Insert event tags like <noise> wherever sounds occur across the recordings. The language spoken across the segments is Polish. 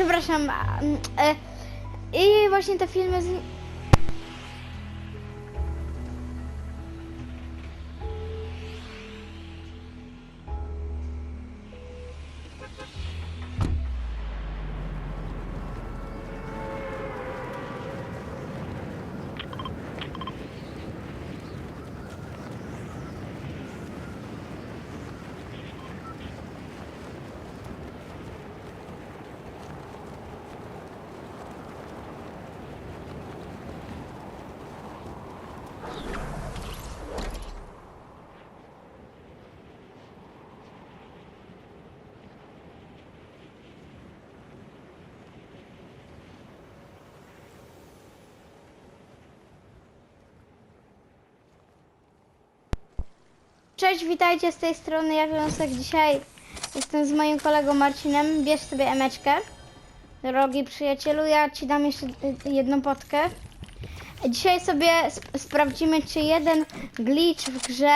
przepraszam. mm, E, I właśnie te filmy z... Cześć, witajcie z tej strony Jawiązek. Dzisiaj jestem z moim kolegą Marcinem. Bierz sobie emeczkę. Drogi przyjacielu, ja ci dam jeszcze jedną potkę. Dzisiaj sobie sp sprawdzimy, czy jeden glitch w grze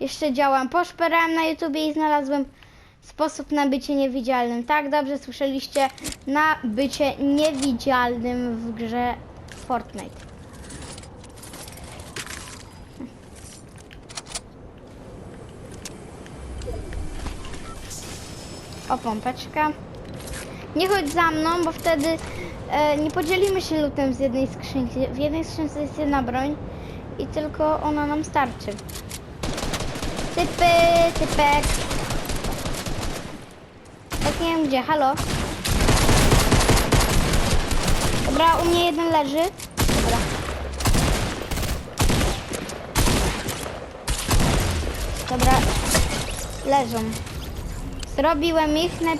jeszcze działa. Poszperałem na YouTubie i znalazłem sposób na bycie niewidzialnym. Tak, dobrze słyszeliście, na bycie niewidzialnym w grze Fortnite. O, pompeczka. Nie chodź za mną, bo wtedy e, nie podzielimy się lutem z jednej skrzynki. W jednej skrzynce jest jedna broń i tylko ona nam starczy. Typy, typek. Tak nie wiem gdzie, halo? Dobra, u mnie jeden leży. Dobra. Dobra, leżą. Zrobiłem ich. Na,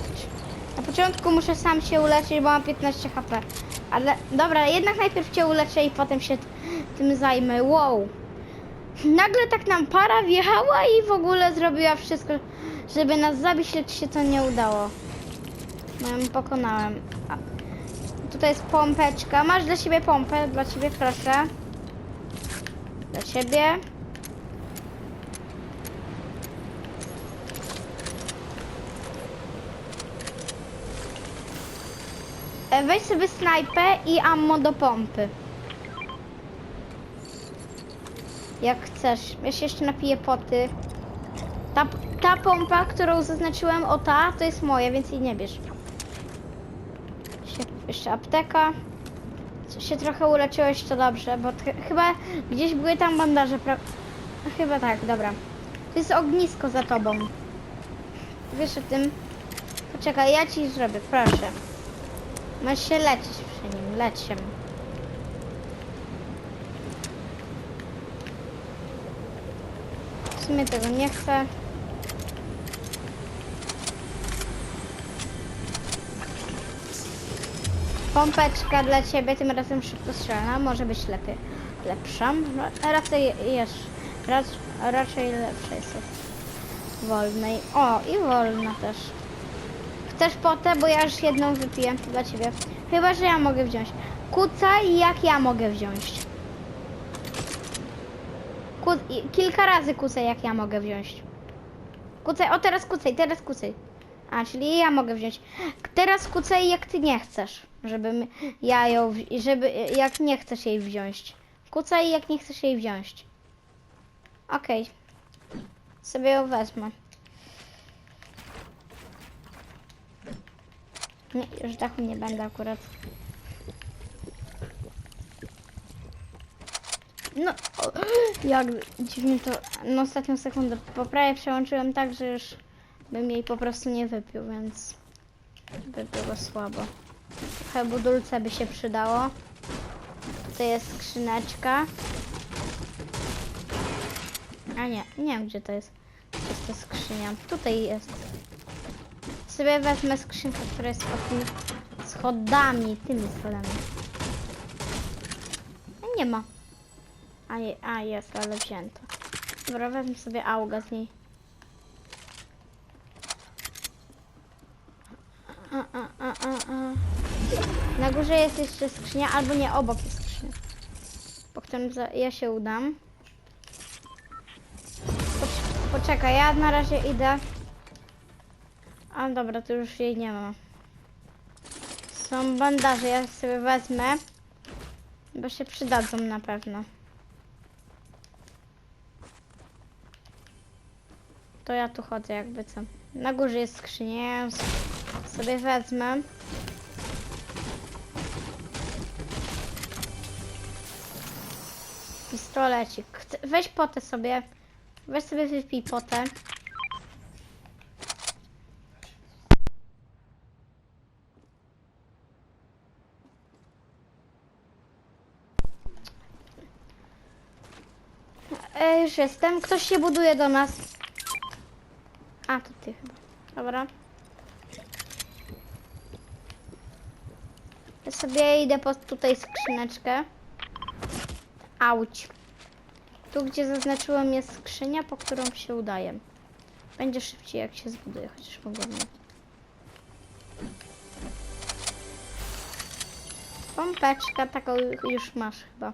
początku muszę sam się uleczyć, bo mam 15 HP. Ale dobra, jednak najpierw cię uleczę i potem się tym zajmę. Wow. Nagle tak nam para wjechała i w ogóle zrobiła wszystko, żeby nas zabić, lecz się to nie udało. No, pokonałem. A, tutaj jest pompeczka. Masz dla siebie pompę? Dla ciebie proszę. Dla ciebie. E, Weź sobie snajpę i ammo do pompy. Jak chcesz. Ja się jeszcze napiję poty. Ta, ta pompa, którą zaznaczyłem, o ta, to jest moja, więc jej nie bierz. Jeszcze apteka. Co się trochę uleczyłeś, to dobrze, bo ch- chyba gdzieś były tam bandaże. Chyba tak, dobra. To jest ognisko za tobą. Wiesz o tym? Poczekaj, ja ci zrobię, proszę. Masz się lecieć przy nim, leć się. W sumie tego nie chcę. Pompeczka dla ciebie, tym razem szybko strzelna, może być lepiej. Lepsza. No, Raczej jest. Rac, raczej lepsza jest wolnej. O, i wolna też. Chcesz potę, bo ja już jedną wypiję dla ciebie. Chyba, że ja mogę wziąć. Kucaj jak ja mogę wziąć. Ku kilka razy kucaj jak ja mogę wziąć. Kucaj, o teraz kucaj, teraz kucaj. A, czyli ja mogę wziąć. Teraz kucaj jak ty nie chcesz, żebym ja ją, żeby, jak nie chcesz jej wziąć. Kucaj jak nie chcesz jej wziąć. Okej. Sobie ją wezmę. Nie, już dachu nie będę akurat. No, <gasps> jak dziwnie to na ostatnią sekundę po przełączyłem tak, że już bym jej po prostu nie wypił, więc by było słabo. Trochę budulce by się przydało. Tutaj jest skrzyneczka. A nie, nie wiem gdzie to jest. Gdzie jest skrzynia? Tutaj jest. Sobie wezmę skrzynkę, która jest pod tymi schodami, tymi schodami. A nie ma. A, je, a jest, ale wzięto. Dobra, wezmę sobie auga z niej. Na górze jest jeszcze skrzynia, albo nie, obok jest skrzynia. Po którym za, ja się udam. Pocz- Poczekaj, ja na razie idę. Dobra, to już jej nie ma. Są bandaże, ja sobie wezmę. Bo się przydadzą na pewno. To ja tu chodzę jakby co. Na górze jest skrzynia, sobie wezmę. Pistolecik. Weź potę sobie. Weź sobie wypij potę. E, już jestem. Ktoś się buduje do nas. A, to ty chyba. Dobra. Ja sobie idę po tutaj skrzyneczkę. Auć. Tu, gdzie zaznaczyłem jest skrzynia, po którą się udaje. Będzie szybciej, jak się zbuduje, chociaż pogodnie. Pompeczka, taką już masz chyba.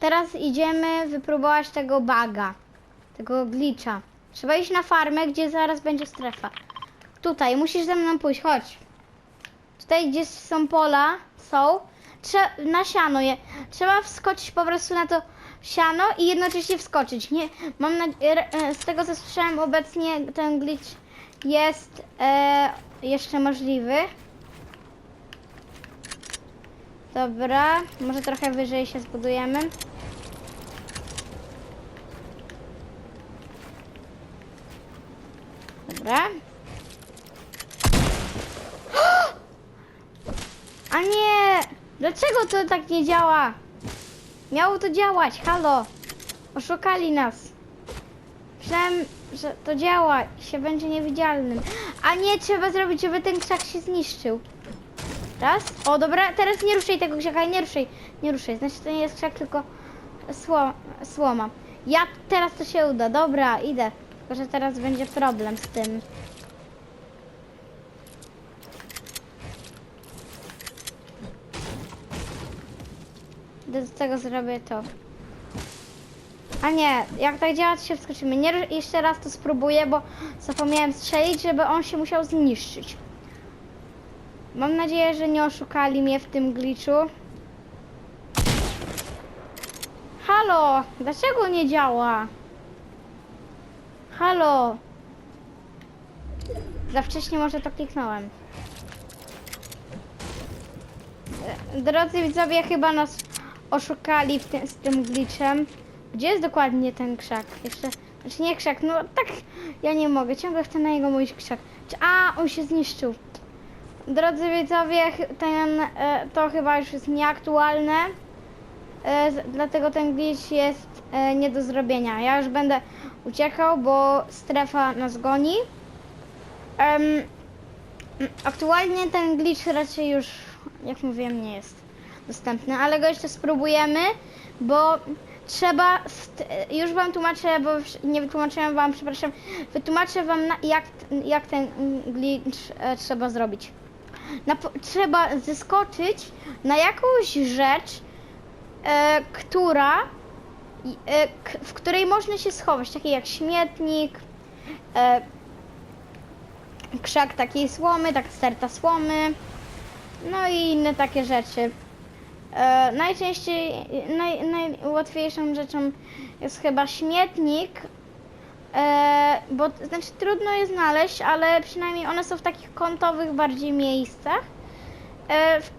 Teraz idziemy wypróbować tego baga, tego glitcha. Trzeba iść na farmę, gdzie zaraz będzie strefa. Tutaj, musisz ze mną pójść, chodź. Tutaj, gdzie są pola, są, trze- na siano je. Trzeba wskoczyć po prostu na to siano i jednocześnie wskoczyć. Nie, mam nadzieję, z tego co słyszałem obecnie ten glitch jest e, jeszcze możliwy. Dobra, może trochę wyżej się zbudujemy. Dobra. <gasps> A nie! Dlaczego to tak nie działa? Miało to działać, halo! Oszukali nas. Myślałem, że to działa i się będzie niewidzialnym. A nie, trzeba zrobić, żeby ten krzak się zniszczył. Raz. O, dobra, teraz nie ruszaj tego krzaka, nie ruszaj. Nie ruszaj, znaczy to nie jest krzak, tylko sło, słoma. Ja teraz to się uda, dobra, idę. Tylko, że teraz będzie problem z tym. Do tego zrobię to. A nie, jak tak działa, to się wskoczymy. Nie, jeszcze raz to spróbuję, bo zapomniałem strzelić, żeby on się musiał zniszczyć. Mam nadzieję, że nie oszukali mnie w tym glitchu. Halo, dlaczego nie działa? Halo. Za wcześnie może to kliknąłem. Drodzy widzowie, chyba nas oszukali tym, z tym glitchem. Gdzie jest dokładnie ten krzak? Jeszcze, znaczy nie krzak, no tak, ja nie mogę, ciągle chcę na niego mówić krzak. A, on się zniszczył. Drodzy widzowie, ten, e, to chyba już jest nieaktualne, e, dlatego ten glitch jest e, nie do zrobienia. Ja już będę uciekał, bo strefa nas goni. Aktualnie ten glitch raczej już, jak mówiłem, nie jest dostępny, ale go jeszcze spróbujemy, bo trzeba, już wam tłumaczę, bo nie wytłumaczyłem wam, przepraszam, wytłumaczę wam jak, jak ten glitch trzeba zrobić. Na, trzeba zeskoczyć na jakąś rzecz, e, która, e, w której można się schować, takie jak śmietnik, e, krzak takiej słomy, tak sterta słomy, no i inne takie rzeczy. E, najczęściej, naj, najłatwiejszą rzeczą jest chyba śmietnik, e, bo znaczy trudno je znaleźć, ale przynajmniej one są w takich kątowych bardziej miejscach. E, w,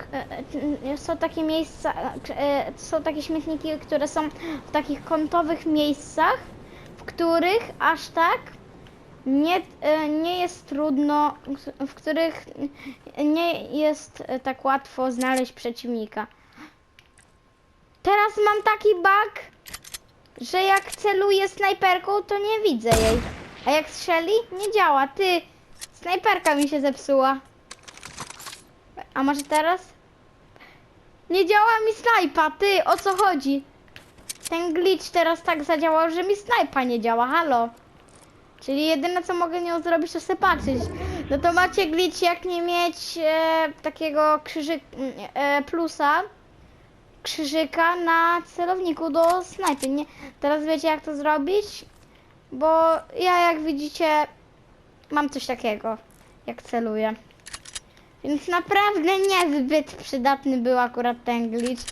e, są takie miejsca, e, są takie śmietniki, które są w takich kątowych miejscach, w których aż tak nie, nie jest trudno, w których nie jest tak łatwo znaleźć przeciwnika. Teraz mam taki bug, że jak celuję snajperką, to nie widzę jej. A jak strzeli, nie działa. Ty, snajperka mi się zepsuła. A może teraz? Nie działa mi snajpa, ty, o co chodzi? Ten glitch teraz tak zadziałał, że mi snajpa nie działa, halo. Czyli jedyne co mogę nią zrobić to se patrzeć. No to macie glitch jak nie mieć e, takiego krzyżyk, e, plusa, krzyżyka na celowniku do snajpy. Nie, teraz wiecie jak to zrobić? Bo ja jak widzicie mam coś takiego, jak celuję. Więc naprawdę niezbyt przydatny był akurat ten glitch.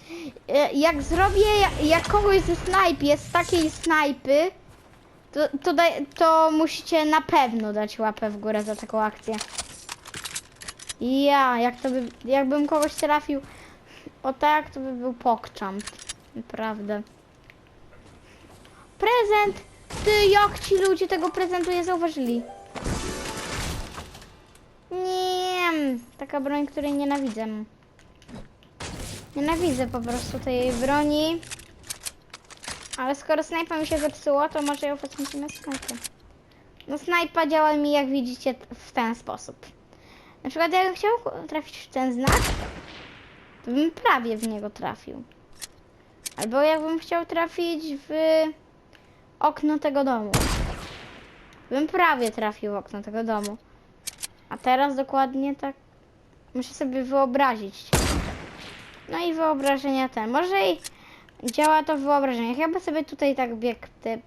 E, Jak zrobię, jak kogoś ze snajpie, z takiej snajpy, to, to, daj, to musicie na pewno dać łapę w górę za taką akcję. Ja, jak to by, jakbym kogoś trafił o tak, to by był pokczam. Naprawdę. Prezent! Ty, jak ci ludzie tego prezentu nie zauważyli? Nie, taka broń, której nienawidzę. Nienawidzę po prostu tej broni. Ale skoro snajpa mi się zepsuła, to może ją potrącimy na snajpę. No snajpa działa mi, jak widzicie, w ten sposób. Na przykład jakbym chciał trafić w ten znak, bym prawie w niego trafił. Albo jakbym chciał trafić w okno tego domu. Bym prawie trafił w okno tego domu. A teraz dokładnie tak muszę sobie wyobrazić. No i wyobrażenia te. Może i działa to w wyobrażeniach. Ja by sobie tutaj tak biegł typ.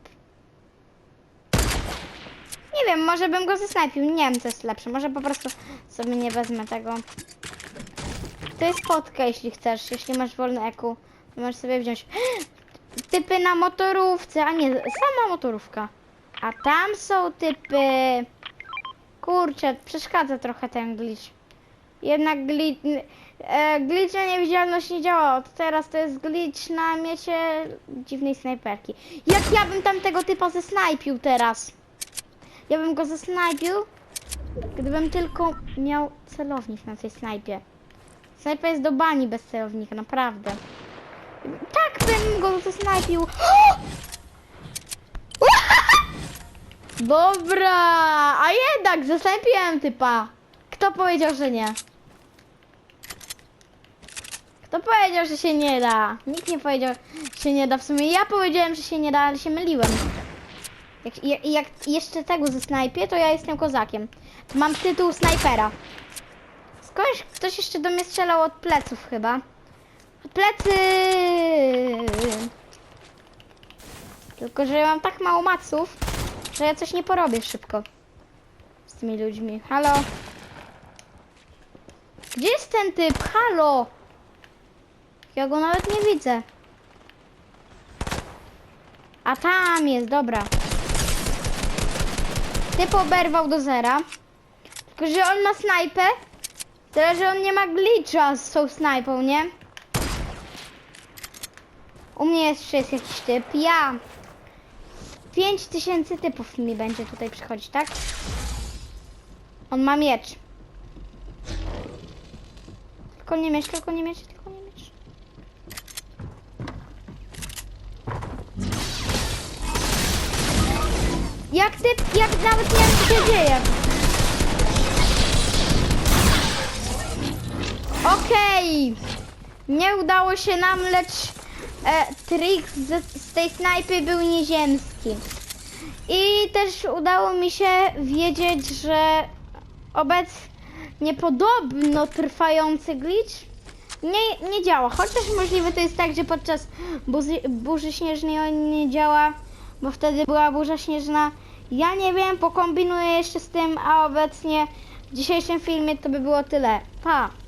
Nie wiem, może bym go zesnajpił. Nie wiem, co jest lepsze. Może po prostu sobie nie wezmę tego. To jest fotka, jeśli chcesz. Jeśli masz wolny eku, możesz sobie wziąć. <gasps> Typy na motorówce, a nie, sama motorówka. A tam są typy. Kurczę, przeszkadza trochę ten glitch. Jednak glitch, e, glitch na niewidzialność nie działa. Od teraz to jest glitch na miecie dziwnej snajperki. Jak ja bym tam tego typa zesnajpił teraz? Ja bym go zesnajpił, gdybym tylko miał celownik na tej snajpie. Snajpa jest do bani bez celownika, naprawdę. Tak bym go zesnajpił. <gasps> Dobra, a jednak zasnajpiłem typa. Kto powiedział, że nie? Kto powiedział, że się nie da? Nikt nie powiedział, że się nie da. W sumie ja powiedziałem, że się nie da, ale się myliłem. Jak, jak, jeszcze tego zasnajpię, to ja jestem kozakiem. To mam tytuł snajpera. Skądś ktoś jeszcze do mnie strzelał od pleców chyba. Plecy! Tylko, że ja mam tak mało maców, że ja coś nie porobię szybko z tymi ludźmi. Halo? Gdzie jest ten typ? Halo? Ja go nawet nie widzę. A tam jest, dobra. Typ oberwał do zera. Tylko, że on ma snajpę. Tyle, że on nie ma glitcha z tą snajpą, nie? U mnie jeszcze jest jakiś typ. Ja. 5000 typów mi będzie tutaj przychodzić, tak? On ma miecz. Tylko nie miecz, tylko nie miecz, tylko nie miecz. Jak typ, jak nawet nie wiem co się dzieje. Okej. Nie udało się nam, lecz e, trik z, z tej snajpy był nieziemski. I też udało mi się wiedzieć, że obecnie podobno trwający glitch nie, nie działa. Chociaż możliwe to jest tak, że podczas burzy, burzy śnieżnej on nie działa, bo wtedy była burza śnieżna. Ja nie wiem, pokombinuję jeszcze z tym, a obecnie w dzisiejszym filmie to by było tyle. Pa!